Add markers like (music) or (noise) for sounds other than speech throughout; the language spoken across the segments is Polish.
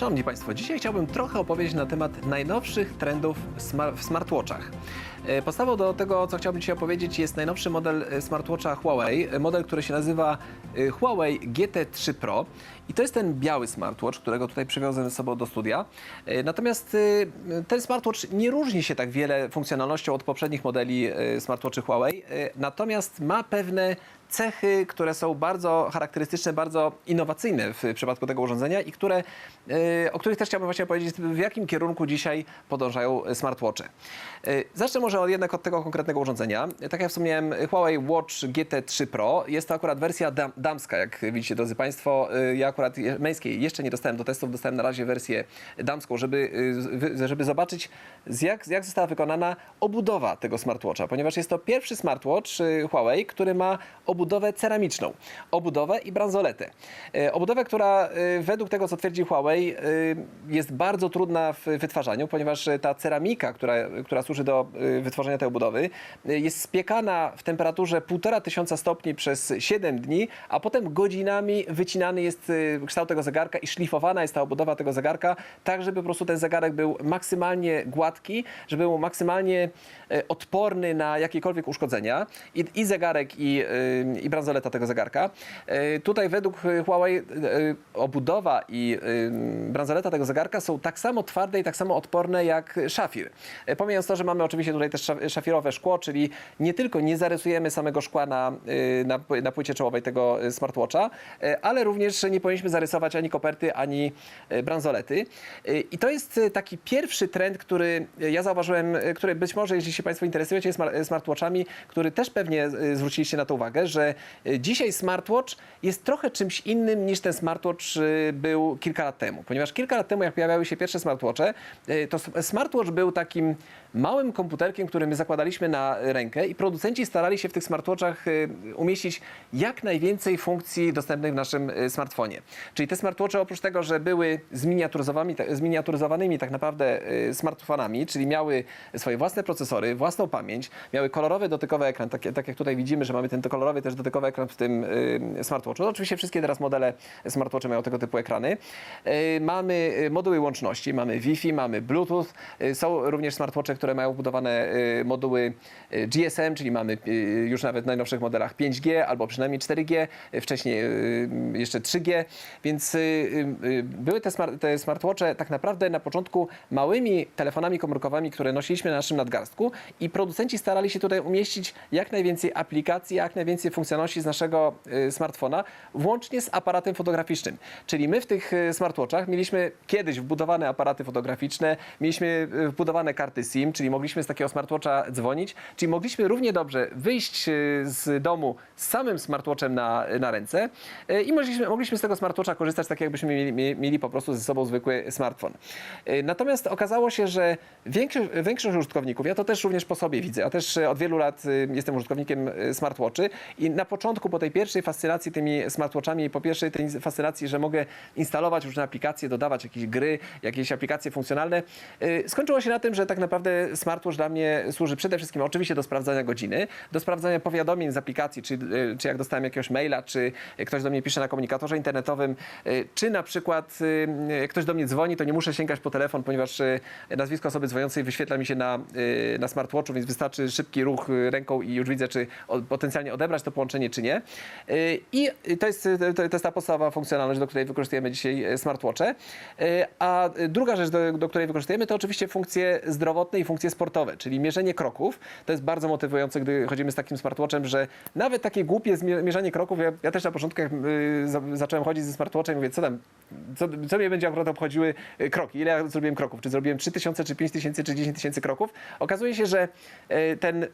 Szanowni Państwo, dzisiaj chciałbym trochę opowiedzieć na temat najnowszych trendów w smartwatchach. E, Podstawą do tego, co chciałbym dzisiaj opowiedzieć, jest najnowszy model e, smartwatcha Huawei, e, model, który się nazywa Huawei GT3 Pro. I to jest ten biały smartwatch, którego tutaj przywiozłem ze sobą do studia. Natomiast ten smartwatch nie różni się tak wiele funkcjonalnością od poprzednich modeli smartwatchy Huawei, natomiast ma pewne cechy, które są bardzo charakterystyczne, bardzo innowacyjne w przypadku tego urządzenia i które, o których też chciałbym właśnie powiedzieć, w jakim kierunku dzisiaj podążają smartwatche. Zacznę może od, jednak od tego konkretnego urządzenia. Tak jak wspomniałem, Huawei Watch GT3 Pro jest to akurat wersja dam, damska, jak widzicie, drodzy Państwo. E, Ja akurat męskiej jeszcze nie dostałem do testów, dostałem na razie wersję damską, żeby, wy- żeby zobaczyć, jak, jak została wykonana obudowa tego smartwatcha, ponieważ jest to pierwszy smartwatch e, Huawei, który ma obudowę ceramiczną, obudowę i bransoletę. Obudowę, która według tego, co twierdzi Huawei, jest bardzo trudna w wytwarzaniu, ponieważ ta ceramika, która, która służy do wytworzenia tej obudowy, jest spiekana w temperaturze 1500 stopni przez 7 dni, a potem godzinami wycinany jest e, kształt tego zegarka i szlifowana jest ta obudowa tego zegarka, tak żeby po prostu ten zegarek był maksymalnie gładki, żeby był maksymalnie e, odporny na jakiekolwiek uszkodzenia. I, i zegarek, i, y, i bransoleta tego zegarka. Tutaj według y, Huawei y, y, obudowa i y, bransoleta tego zegarka są tak samo twarde i tak samo odporne jak szafir. Pomijając to, że mamy oczywiście tutaj też szaf- szafirowe szkło, czyli nie tylko nie zarysujemy samego szkła na, y, na, na płycie czołowej tego y, smartwatcha, e, ale również nie powinniśmy zarysować ani koperty, ani bransolety. I to jest taki pierwszy trend, który ja zauważyłem, który być może, jeśli się Państwo interesujecie smar- smartwatchami, który też pewnie zwróciliście na to uwagę, że dzisiaj smartwatch jest trochę czymś innym niż ten smartwatch był kilka lat temu. Ponieważ kilka lat temu, jak pojawiały się pierwsze smartwatche, to smartwatch był takim małym komputerkiem, który my zakładaliśmy na rękę i producenci starali się w tych smartwatchach e, umieścić jak najwięcej funkcji dostępnych w naszym e, smartfonie. Czyli te smartwatche oprócz tego, że były zminiaturyzowanymi, zminiaturyzowanymi tak naprawdę e, smartfonami, czyli miały swoje własne procesory, własną pamięć, miały kolorowy dotykowy ekran, tak, tak jak tutaj widzimy, że mamy ten kolorowy też dotykowy ekran w tym smartwatchu. Oczywiście wszystkie teraz modele smartwatche mają tego typu ekrany. Mamy moduły łączności, mamy Wi-Fi, mamy Bluetooth. Są również smartwatche, które mają wbudowane moduły e, GSM, czyli mamy e, już nawet w najnowszych modelach 5G albo przynajmniej 4G, e, wcześniej jeszcze 3G, więc były te, smart, te smartwatche tak naprawdę na początku małymi telefonami komórkowymi, które nosiliśmy na naszym nadgarstku i producenci starali się tutaj umieścić jak najwięcej aplikacji, jak najwięcej funkcjonalności z naszego smartfona, włącznie z aparatem fotograficznym. Czyli my w tych smartwatchach mieliśmy kiedyś wbudowane aparaty fotograficzne, mieliśmy wbudowane karty SIM, czyli mogliśmy z takiego smartwatcha dzwonić, czyli mogliśmy równie dobrze wyjść e, z domu z samym smartwatchem na, na ręce e, i mogliśmy, mogliśmy z tego smartwatcha korzystać tak, jakbyśmy mieli, mieli, po prostu ze sobą zwykły smartfon. E, Natomiast okazało się, że większość, większość użytkowników, ja to też również po sobie widzę, ja też od wielu lat jestem użytkownikiem smartwatchy i na początku, po tej pierwszej fascynacji tymi smartwatchami i po pierwszej tej fascynacji, że mogę instalować różne aplikacje, dodawać jakieś gry, jakieś aplikacje funkcjonalne, skończyło się na tym, że tak naprawdę smartwatch dla mnie służy przede wszystkim oczywiście do sprawdzania godziny, do sprawdzania powiadomień z aplikacji, czy, e, czy jak dostałem jakiegoś maila, czy ktoś do mnie pisze na komunikatorze internetowym, e, czy na przykład jak ktoś do mnie dzwoni, to nie muszę sięgać po telefon, ponieważ nazwisko osoby dzwoniącej wyświetla mi się na, na smartwatchu, więc wystarczy szybki ruch ręką i już widzę, czy potencjalnie odebrać to połączenie, czy nie. I to jest, to, jest ta podstawowa funkcjonalność, do której wykorzystujemy dzisiaj smartwatche. A druga rzecz, do, do której wykorzystujemy, to oczywiście funkcje zdrowotne i funkcje sportowe, czyli mierzenie kroków. To jest bardzo motywujące, gdy chodzimy z takim smartwatchem, że nawet takie głupie mierzenie kroków, ja, ja też na początku, jak y, za, zacząłem chodzić ze smartwatchem, mówię, co tam, co, co mnie będzie akurat obchodziły y, kroki, ile ja zrobiłem kroków, czy zrobiłem 3000, czy 5000, czy 10 tysięcy kroków. Okazuje się, że y, ten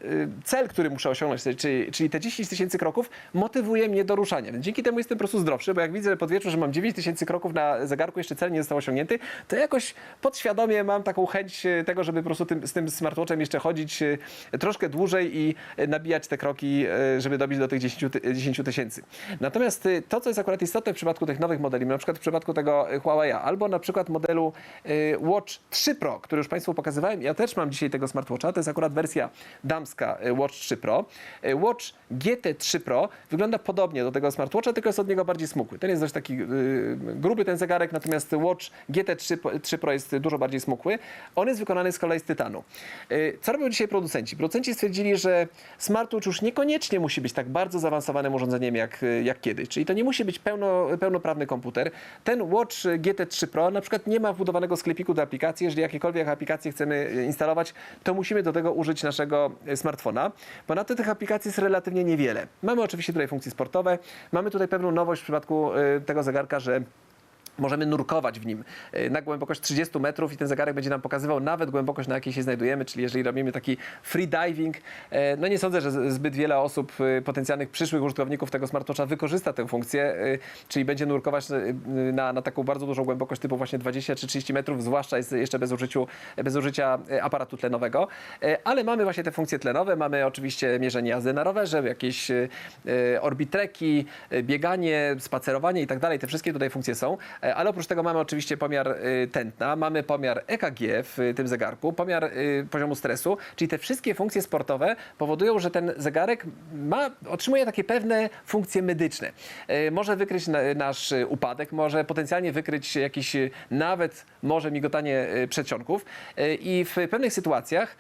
cel, który muszę osiągnąć, czyli, czyli te 10 tysięcy kroków, motywuje mnie do ruszania. Dzięki temu jestem po prostu zdrowszy, bo jak widzę pod wieczór, że mam 9 tysięcy kroków na zegarku, jeszcze cel nie został osiągnięty, to jakoś podświadomie mam taką chęć tego, żeby po prostu tym, z tym smartwatchem jeszcze jeszcze chodzić y, troszkę dłużej i y, nabijać te kroki, y, żeby dobić do tych 10 ty- 10 tysięcy. Natomiast to, co jest akurat istotne w przypadku tych nowych modeli, na przykład w przypadku tego Huawei, albo na przykład modelu Watch 3 Pro, który już Państwu pokazywałem, ja też mam dzisiaj tego smartwatcha, to jest akurat wersja damska Watch 3 Pro. Watch GT3 Pro wygląda podobnie do tego smartwatcha, tylko jest od niego bardziej smukły. Ten jest dość taki gruby ten zegarek, natomiast Watch GT3 Pro- 3 Pro jest dużo bardziej smukły. On jest wykonany z kolei z tytanu. Co robią dzisiaj producenci? Producenci stwierdzili, że smartwatch już niekoniecznie musi być tak bardzo zaawansowanym urządzeniem jak, jak kiedyś. Czyli to nie musi być pełno, pełnoprawny komputer. Ten Watch GT3 Pro na przykład nie ma wbudowanego sklepiku do aplikacji. Jeżeli jakiekolwiek aplikacje chcemy y, instalować, to musimy do tego użyć naszego y, smartfona. Ponadto tych aplikacji jest relatywnie niewiele. Mamy oczywiście tutaj funkcje sportowe. Mamy tutaj pewną nowość w przypadku y, tego zegarka, że Możemy nurkować w nim y, na głębokość 30 metrów i ten zegarek będzie nam pokazywał nawet głębokość, na jakiej się znajdujemy, czyli jeżeli robimy taki free diving, e, no nie sądzę, że zbyt wiele osób, y, potencjalnych przyszłych użytkowników tego smartwatcha wykorzysta tę funkcję, czyli będzie nurkować na, na taką bardzo dużą głębokość typu właśnie 20 czy 30 metrów, zwłaszcza jest jeszcze bez, użyciu, bez użycia aparatu tlenowego, E, ale mamy właśnie te funkcje tlenowe, mamy oczywiście mierzenie jazdy na rowerze, jakieś orbitreki, bieganie, spacerowanie i tak dalej, te wszystkie tutaj funkcje są, E, ale oprócz tego mamy oczywiście pomiar y, tętna, mamy pomiar EKG w y, tym zegarku, pomiar y, poziomu stresu, czyli te wszystkie funkcje sportowe powodują, że ten zegarek ma, otrzymuje takie pewne funkcje medyczne. E, Może wykryć na, nasz upadek, może potencjalnie wykryć jakiś nawet może migotanie przedsionków E, i w pewnych sytuacjach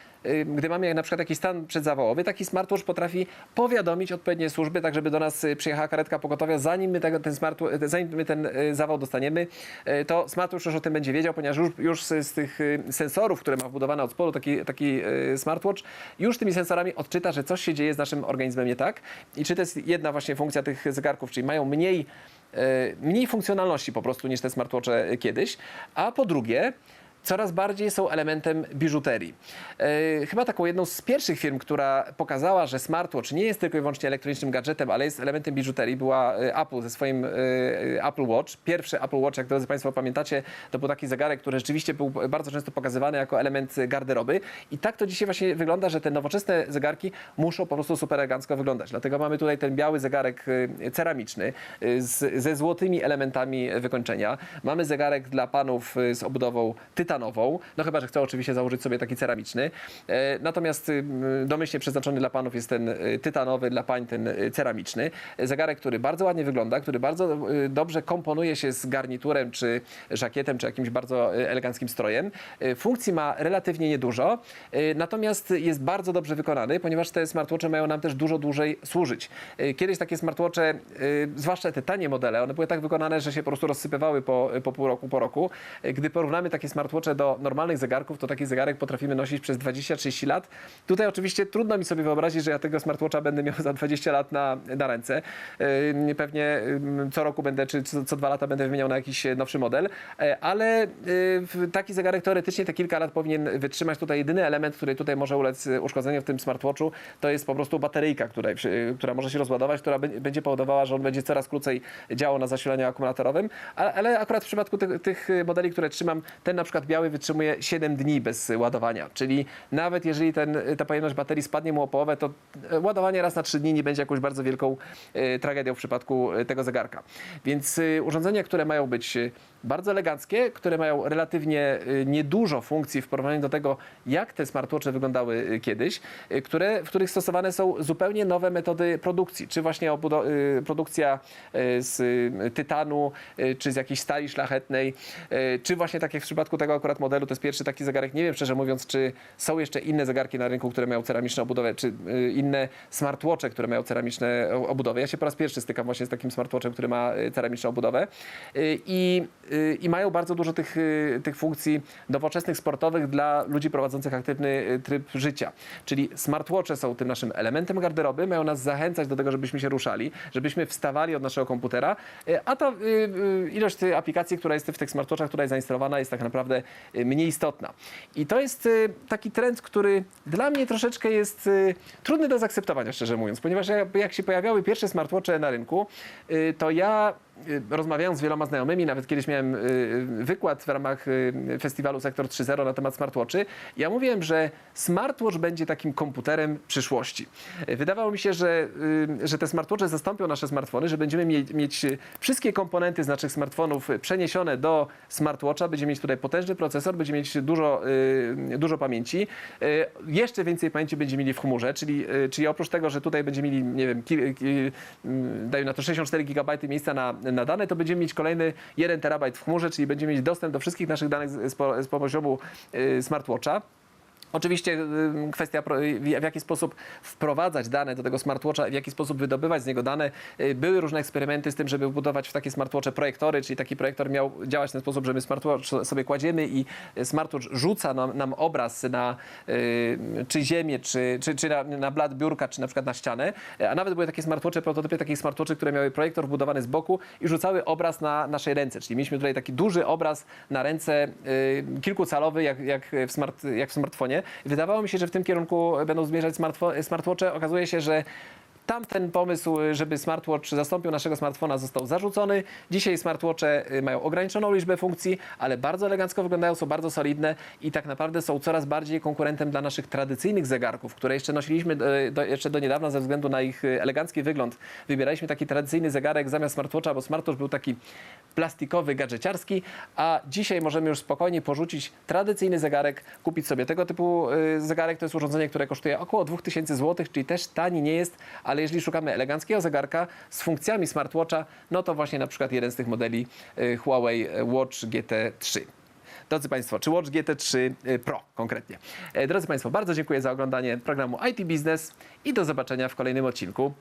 gdy mamy na przykład jakiś stan przedzawałowy, taki smartwatch potrafi powiadomić odpowiednie służby, tak żeby do nas y, przyjechała karetka pogotowia, zanim my tego, ten, smart, zanim my ten y, zawał dostaniemy, y, to smartwatch już o tym będzie wiedział, ponieważ już, już z, z tych y, sensorów, które ma wbudowane od spodu taki, taki y, smartwatch, już tymi sensorami odczyta, że coś się dzieje z naszym organizmem nie tak. I czy to jest jedna właśnie funkcja tych zegarków, czyli mają mniej, y, mniej funkcjonalności po prostu niż te smartwatche kiedyś, a po drugie, coraz bardziej są elementem biżuterii. E, chyba taką jedną z pierwszych firm, która pokazała, że smartwatch nie jest tylko i wyłącznie elektronicznym gadżetem, ale jest elementem biżuterii, była e, Apple ze swoim e, Apple Watch. Pierwszy Apple Watch, jak drodzy Państwo pamiętacie, to był taki zegarek, który rzeczywiście był bardzo często pokazywany jako element garderoby. I tak to dzisiaj właśnie wygląda, że te nowoczesne zegarki muszą po prostu super elegancko wyglądać. Dlatego mamy tutaj ten biały zegarek ceramiczny z, ze złotymi elementami wykończenia. Mamy zegarek dla panów z obudową tytanową, no chyba, że chcą oczywiście założyć sobie taki ceramiczny. E, Natomiast domyślnie przeznaczony dla panów jest ten y, tytanowy, dla pań ten y, ceramiczny. Zegarek, który bardzo ładnie wygląda, który bardzo dobrze komponuje się z garniturem, czy żakietem, czy jakimś bardzo eleganckim strojem. Funkcji ma relatywnie niedużo, natomiast jest bardzo dobrze wykonany, ponieważ te smartwatche mają nam też dużo dłużej służyć. Kiedyś takie smartwatche, zwłaszcza te tanie modele, one były tak wykonane, że się po prostu rozsypywały po, po pół roku, po roku. Gdy porównamy takie smartwatche do normalnych zegarków, to taki zegarek potrafimy nosić przez 20-30 lat. Tutaj oczywiście trudno mi sobie wyobrazić, że ja tego smartwatcha będę miał (laughs) za 20 lat na, na ręce. Yy, Pewnie co roku będę, czy co, co dwa lata będę wymieniał na jakiś nowszy model, Yy, ale w- taki zegarek teoretycznie te kilka lat powinien wytrzymać. Tutaj jedyny element, który tutaj może ulec y, uszkodzeniu w tym smartwatchu, to jest po prostu bateryjka, która, która może się rozładować, która bę- będzie powodowała, że on będzie coraz krócej działał na zasilaniu akumulatorowym, ale, ale akurat w przypadku tych, tych modeli, które trzymam, ten na przykład biały wytrzymuje 7 dni bez ładowania, czyli nawet jeżeli ten, ta pojemność baterii spadnie mu o połowę, to e, ładowanie raz na 3 dni nie będzie jakąś bardzo wielką e, tragedią w przypadku e, tego zegarka. Więc urządzenia, które mają być bardzo eleganckie, które mają relatywnie niedużo funkcji w porównaniu do tego, jak te smartwatche wyglądały kiedyś, które, w których stosowane są zupełnie nowe metody produkcji, czy właśnie produkcja z tytanu, czy z jakiejś stali szlachetnej, czy właśnie tak jak w przypadku tego akurat modelu, to jest pierwszy taki zegarek, nie wiem szczerze mówiąc, czy są jeszcze inne zegarki na rynku, które mają ceramiczną obudowę, czy e, inne smartwatche, które mają ceramiczne obudowę. Ja się po raz pierwszy stykam właśnie z takim smartwatchem, który ma e, ceramiczną obudowę E, i, i mają bardzo dużo tych, tych funkcji nowoczesnych, sportowych dla ludzi prowadzących aktywny tryb życia. Czyli smartwatche są tym naszym elementem garderoby, mają nas zachęcać do tego, żebyśmy się ruszali, żebyśmy wstawali od naszego komputera, a ta y, y, ilość y, aplikacji, która jest w tych smartwatchach, która jest zainstalowana, jest tak naprawdę y, mniej istotna. I to jest y, taki trend, który dla mnie troszeczkę jest y, trudny do zaakceptowania, szczerze mówiąc, ponieważ ja- jak się pojawiały pierwsze smartwatche na rynku, y, to ja y, rozmawiając z wieloma znajomymi, nawet kiedyś miałem y, wykład w ramach y, festiwalu Sektor 3.0 na temat smartwatchy, ja mówiłem, że smartwatch będzie takim komputerem przyszłości. Y, Wydawało mi się, że, y, że te smartwatche zastąpią nasze smartfony, że będziemy mie- mieć y, wszystkie komponenty z naszych smartfonów y, przeniesione do smartwatcha, będziemy mieć tutaj potężny procesor, będziemy mieć dużo, y, dużo pamięci. Y, Jeszcze więcej pamięci będziemy mieli w chmurze, czyli, y, czyli oprócz tego, że tutaj będziemy mieli, nie wiem, dajmy na to 64 GB miejsca na, na dane, to będziemy mieć kolejny 1 terabajt w chmurze, czyli będziemy mieć dostęp do wszystkich naszych danych z, z, z poziomu y, smartwatcha. Oczywiście y, kwestia, pro- w jaki sposób wprowadzać dane do tego smartwatcha, w jaki sposób wydobywać z niego dane. Y, Były różne eksperymenty z tym, żeby budować w takie smartwatche projektory, czyli taki projektor miał działać w ten sposób, że my smartwatch sobie kładziemy i smartwatch rzuca nam, nam obraz na y, czy ziemię, czy, czy, czy na, na blat biurka, czy na przykład na ścianę. A nawet były takie smartwatche, prototypy takich smartwatchy, które miały projektor wbudowany z boku i rzucały obraz na naszej ręce. Czyli mieliśmy tutaj taki duży obraz na ręce, y, kilkucalowy, jak, jak, w smart, jak w smartfonie. Wydawało mi się, że w tym kierunku będą zmierzać smartwatche. Okazuje się, że Tamten pomysł, żeby smartwatch zastąpił naszego smartfona, został zarzucony. Dzisiaj smartwatche y, mają ograniczoną liczbę funkcji, ale bardzo elegancko wyglądają, są bardzo solidne i tak naprawdę są coraz bardziej konkurentem dla naszych tradycyjnych zegarków, które jeszcze nosiliśmy do, do, jeszcze do niedawna ze względu na ich y, elegancki wygląd. Wybieraliśmy taki tradycyjny zegarek zamiast smartwatcha, bo smartwatch był taki plastikowy, gadżeciarski, a dzisiaj możemy już spokojnie porzucić tradycyjny zegarek, kupić sobie tego typu y, zegarek. To jest urządzenie, które kosztuje około 2000 zł, czyli też tani nie jest, ale jeżeli szukamy eleganckiego zegarka z funkcjami smartwatcha, no to właśnie na przykład jeden z tych modeli y, Huawei Watch GT3. Drodzy Państwo, czy Watch GT3 y, Pro konkretnie. E, Drodzy Państwo, bardzo dziękuję za oglądanie programu IT Business i do zobaczenia w kolejnym odcinku.